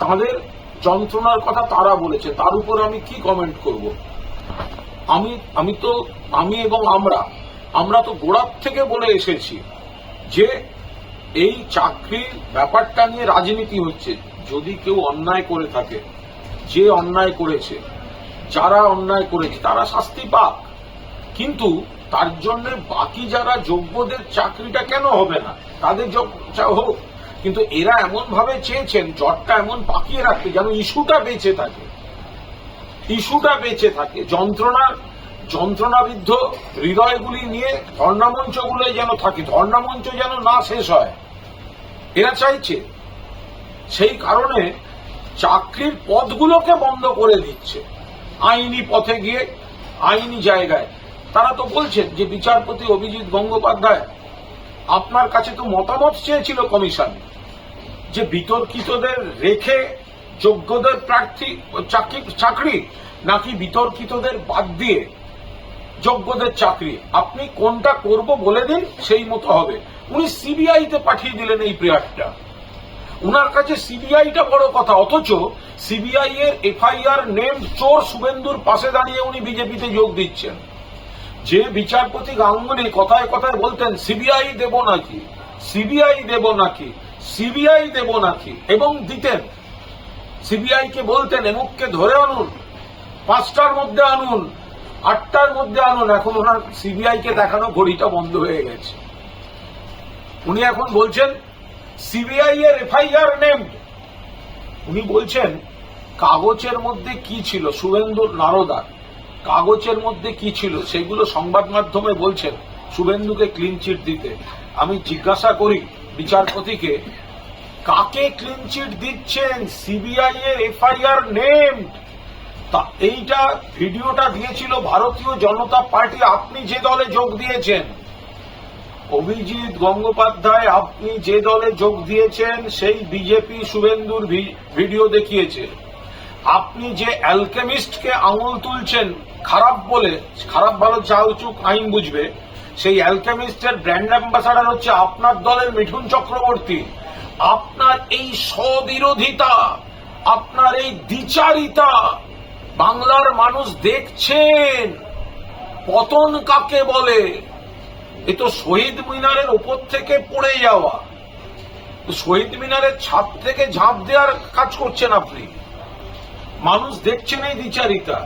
তাদের যন্ত্রণার কথা তারা বলেছে তার উপর আমি কি কমেন্ট করব? আমি আমি তো, আমি এবং আমরা আমরা তো গোড়ার থেকে বলে এসেছি যে এই চাকরির ব্যাপারটা নিয়ে রাজনীতি হচ্ছে। যদি কেউ অন্যায় করে থাকে, যে অন্যায় করেছে, যারা অন্যায় করেছে, তারা শাস্তি পাক। কিন্তু তার জন্য বাকি যারা যোগ্যদের চাকরিটা কেন হবে না? তাদের হোক কিন্তু এরা এমন ভাবে চেয়েছেন, জটটা এমন পাকিয়ে রাখতে যেন ইস্যুটা বেঁচে থাকে। ইস্যুটা বেঁচে থাকে। যন্ত্রণার যন্ত্রণাবিদ্ধ হৃদয়গুলি নিয়ে ধর্ণামঞ্চগুলো যেন থাকে, ধর্ণামঞ্চ যেন না শেষ হয়। এরা চাইছে সেই কারণে চাকরির পদগুলোকে বন্ধ করে দিচ্ছে। আইনি পথে গিয়ে, আইনি জায়গায়। তারা তো বলছেন যে বিচারপতি অভিজিৎ গঙ্গোপাধ্যায়, আপনার কাছে তো মতামত চেয়েছিল কমিশন। যে বিতর্কিতদের রেখে যোগ্যদের প্রার্থী চাকরি নাকি বিতর্কিতদের বাদ দিয়ে যোগ্যদের চাকরি? আপনি কোনটা করব বলে দিন, সেই মতো হবে। উনি সিবিআইতে পাঠিয়ে দিলেন এই প্রেয়ারটা উনার কাছে সিবিআইটা বড় কথা, অথচ সিবিআই এর এফআইআর নেম চোর শুভেন্দুর পাশে দাঁড়িয়ে উনি বিজেপিতে যোগ দিচ্ছেন। যে বিচারপতি গাঙ্গুলি কথায় কথায় বলতেন, সিবিআই দেব নাকি? সিবিআই দেব নাকি? সিবিআই দেব নাকি? এবং দিতেন। সিবিআই কে বলতেন, এমুককে ধরে আনুন, পাঁচটার মধ্যে আনুন, আটটার মধ্যে আনুন। এখন ওনার সিবিআই কে দেখানো ঘড়িটা বন্ধ হয়ে গেছে। উনি এখন বলছেন, সিবিআই এর এফআইআর নেম। উনি বলছেন, কাগজের মধ্যে কি ছিল? শুভেন্দুর নারদা, কাগজের মধ্যে কি ছিল? সেগুলো সংবাদ মাধ্যমে বলছেন শুভেন্দুকে ক্লিন চিট দিতে। আমি জিজ্ঞাসা করি বিচারপতিকে কাকে ক্লিন চিট দিচ্ছেন? সিবিআই এর এফআইআর নেম তা এইটা ভিডিওটা দিয়েছিল ভারতীয় জনতা পার্টি। আপনি যে দলে যোগ দিয়েছেন, অভিজিৎ গঙ্গোপাধ্যায় আপনি যে দলে যোগ দিয়েছেন, সেই বিজেপি শুভেন্দুর ভিডিও দেখিয়েছে। আপনি যে অ্যালকেমিস্টকে আঙুল তুলছেন, খারাপ বলে, খারাপ ভালো চাল চুক আইন বুঝবে সেই অ্যালকেমিস্টের ব্র্যান্ড অ্যাম্বাসাডার হচ্ছে আপনার দলের মিঠুন চক্রবর্তী। আপনার এই স্ববিরোধিতা আপনার এই দ্বিচারিতা বাংলার মানুষ দেখছেন। পতন কাকে বলে? এ তো শহীদ মিনারের ওপর থেকে পড়ে যাওয়া। শহীদ মিনারের ছাদ থেকে ঝাঁপ দেওয়ার কাজ করছেন আপনি। মানুষ দেখছেন এই দ্বিচারিতা।